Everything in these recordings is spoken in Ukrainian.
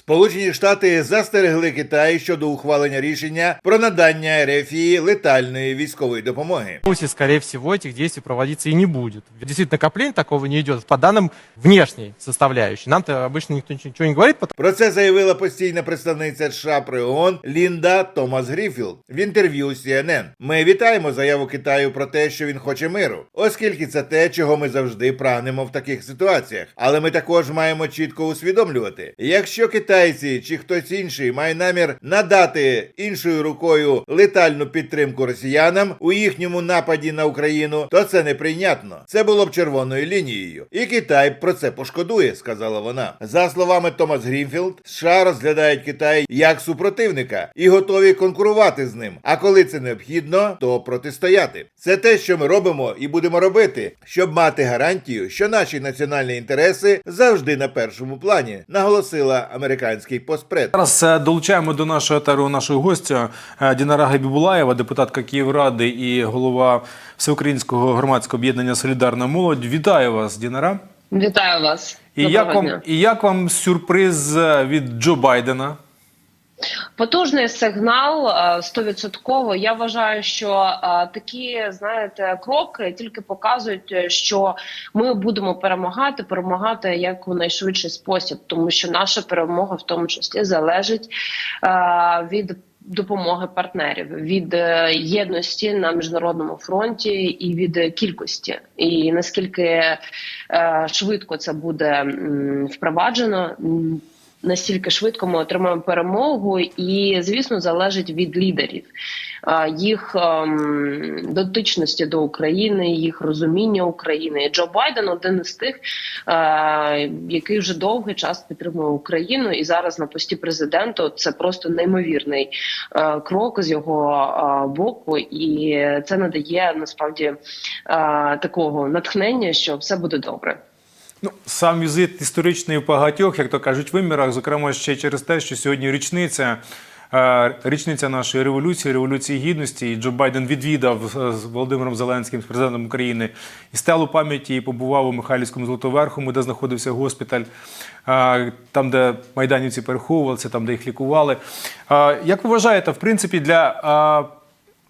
Сполучені Штати застерегли Китай щодо ухвалення рішення про надання Ерефії летальної військової допомоги. Беларуси, скорее всего, этих действий проводиться и не будет. Действительно, накопление такого не идет по данным внешней составляющей. Нам-то обычно никто ничего не говорит, потому Про це заявила постійна представниця США при ООН Лінда Томас Гріфілд в інтерв'ю CNN. Ми вітаємо заяву Китаю про те, що він хоче миру, оскільки це те, чого ми завжди прагнемо в таких ситуаціях. Але ми також маємо чітко усвідомлювати, якщо китайці чи хтось інший має намір надати іншою рукою летальну підтримку росіянам у їхньому нападі на Україну, то це неприйнятно. Це було б червоною лінією, і Китай про це пошкодує, сказала вона. За словами Томас Грінфілд, США розглядають Китай як супротивника і готові конкурувати з ним. А коли це необхідно, то протистояти. Це те, що ми робимо і будемо робити, щоб мати гарантію, що наші національні інтереси завжди на першому плані, наголосила американський поспред. Зараз е, долучаємо до нашого етеру нашого гостя е, Дінара Габібулаєва, депутатка Київради і голова Всеукраїнського громадського об'єднання Солідарна молодь. Вітаю вас, Дінара. Вітаю вас. І Доброго як, вам, і як вам сюрприз е, від Джо Байдена? Потужний сигнал е, стовідсотково. Я вважаю, що е, такі знаєте кроки тільки показують, е, що ми будемо перемагати, перемагати як у найшвидший спосіб, тому що наша перемога в тому числі залежить від. Допомоги партнерів від єдності на міжнародному фронті і від кількості, і наскільки швидко це буде впроваджено, настільки швидко ми отримаємо перемогу, і звісно залежить від лідерів, їх ем, дотичності до України, їх розуміння України. І Джо Байден один із тих, е, який вже довгий час підтримує Україну, і зараз на пості президента це просто неймовірний е, крок з його е, боку, і це надає насправді такого натхнення, що все буде добре. Ну, сам візит історичний в багатьох, як то кажуть, вимірах, зокрема ще через те, що сьогодні річниця. е, Річниця нашої революції, революції гідності, і Джо Байден відвідав е, з Володимиром Зеленським, з президентом України, і стелу пам'яті і побував у Михайлівському Золотоверхому, де знаходився госпіталь, е, там, де майданівці переховувалися, там, де їх лікували. Як ви вважаєте, в принципі, для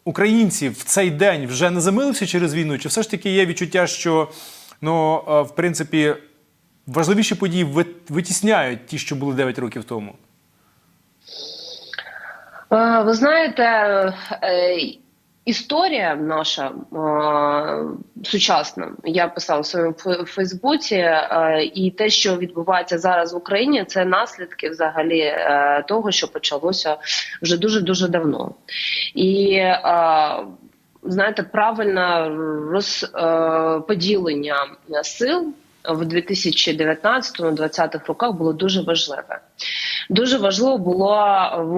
українців в цей день вже не замилився через війну? Чи все ж таки є відчуття, що ну, е, в принципі, важливіші події витісняють ті, що були 9 років тому? Е, Ви знаєте, е, історія наша сучасна. Я писала в своєму Фейсбуці, і те, що відбувається зараз в Україні, це наслідки взагалі того, що почалося вже дуже дуже давно. І знаєте, правильне розподілення сил в 2019-2020 роках було дуже важливе. Дуже важливо було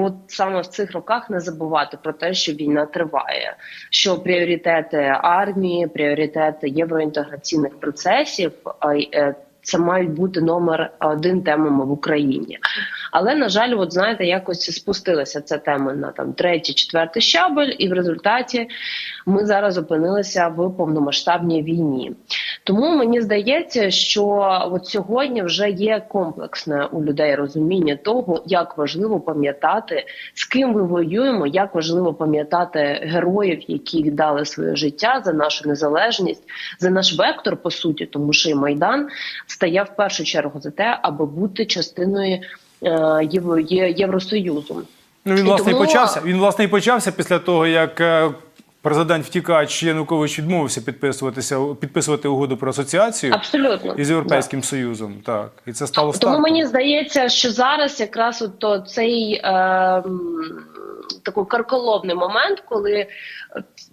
от саме в цих роках не забувати про те, що війна триває, що пріоритети армії, пріоритети євроінтеграційних процесів. Це мають бути номер один темами в Україні, але на жаль, от знаєте, якось спустилася ця тема на там третій, четвертий щабель, і в результаті ми зараз опинилися в повномасштабній війні. Тому мені здається, що от сьогодні вже є комплексне у людей розуміння того, як важливо пам'ятати, з ким ми воюємо, як важливо пам'ятати героїв, які віддали своє життя за нашу незалежність, за наш вектор, по суті, тому що і майдан стояв в першу чергу за те, аби бути частиною е, Євросоюзу. Ну, він, І власне, і тому- почався. Він, власне, і почався після того, як е, президент втікач Янукович відмовився підписуватися, підписувати угоду про асоціацію Абсолютно із Європейським Союзом. Так. І це стало Тому мені здається, що зараз якраз от цей е, такий карколовний момент, коли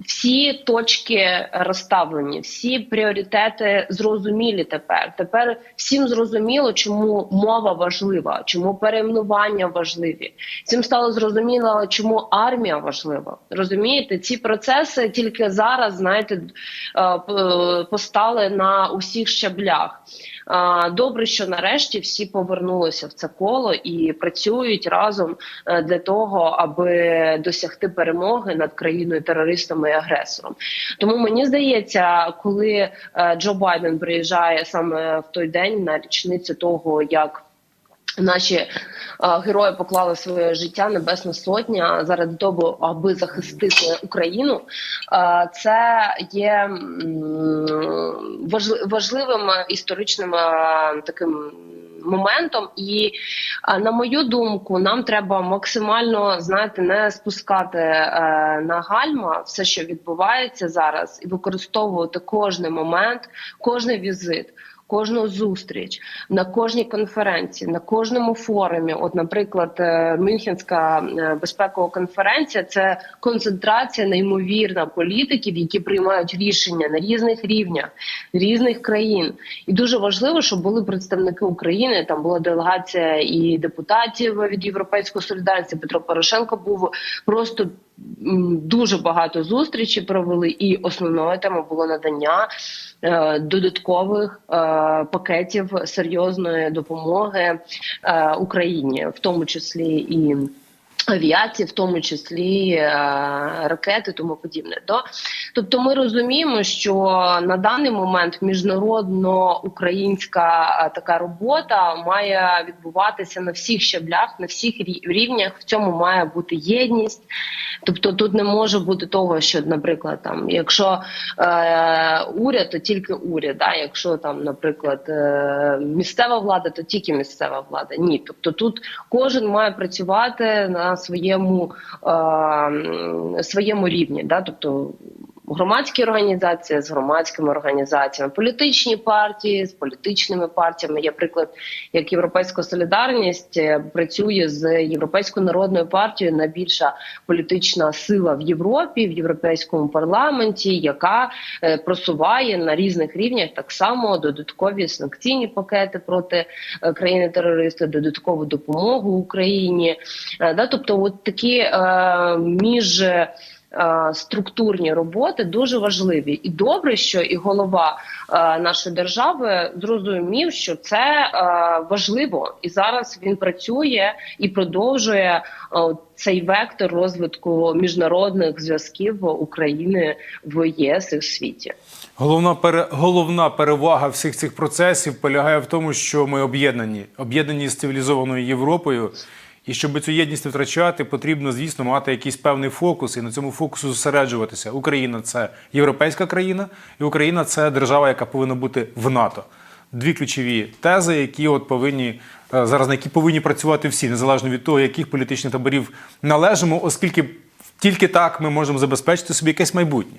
всі точки розставлені, всі пріоритети зрозумілі тепер. Тепер всім зрозуміло, чому мова важлива, чому перейменування важливі. Всім стало зрозуміло, чому армія важлива. Розумієте, ці процеси тільки зараз, знаєте, е, постали на усіх щаблях. Добре, що нарешті всі повернулися в це коло і працюють разом е, для того, аби досягти перемоги над країною терористами і агресором. Тому мені здається, коли е, Джо Байден приїжджає саме в той день на річницю того, як Наші е, герої поклали своє життя Небесна Сотня заради того, аби захистити Україну. Е, Це є важливим історичним таким моментом, і е, на мою думку, нам треба максимально знаєте, не спускати е, на гальма все, що відбувається зараз, і використовувати кожний момент, кожний візит. Кожну зустріч на кожній конференції, на кожному форумі. От, наприклад, е, Мюнхенська е, безпекова конференція це концентрація неймовірна політиків, які приймають рішення на різних рівнях різних країн. І дуже важливо, щоб були представники України. Там була делегація і депутатів від Європейської солідарності. Петро Порошенко був просто. Дуже багато зустрічей провели, і основною темою було надання е, додаткових е, пакетів серйозної допомоги е, Україні, в тому числі і авіації, в тому числі е, ракети, тому подібне. То, тобто, ми розуміємо, що на даний момент міжнародно-українська е, така робота має відбуватися на всіх щаблях, на всіх рівнях. В цьому має бути єдність. Тобто тут не може бути того, що, наприклад, там, якщо е, уряд, то тільки уряд. Да? Якщо там, наприклад, е, місцева влада, то тільки місцева влада. Ні, тобто тут кожен має працювати на своєму, е, своєму рівні. Да? Тобто громадські організації з громадськими організаціями, політичні партії з політичними партіями. Є приклад, як Європейська солідарність е, працює з Європейською народною партією найбільша політична сила в Європі, в європейському парламенті, яка е, просуває на різних рівнях так само додаткові санкційні пакети проти е, країни-терориста, додаткову допомогу Україні. Да, тобто, от такі між структурні роботи дуже важливі, і добре, що і голова е, нашої держави зрозумів, що це е, важливо, і зараз він працює і продовжує е, цей вектор розвитку міжнародних зв'язків України в ЄС і в світі. Головна пере, головна перевага всіх цих процесів полягає в тому, що ми об'єднані, об'єднані з цивілізованою Європою. І щоб цю єдність не втрачати, потрібно, звісно, мати якийсь певний фокус і на цьому фокусу зосереджуватися. Україна це європейська країна, і Україна це держава, яка повинна бути в НАТО. Дві ключові тези, які от повинні е, зараз на які повинні працювати всі, незалежно від того, яких політичних таборів належимо, оскільки тільки так ми можемо забезпечити собі якесь майбутнє.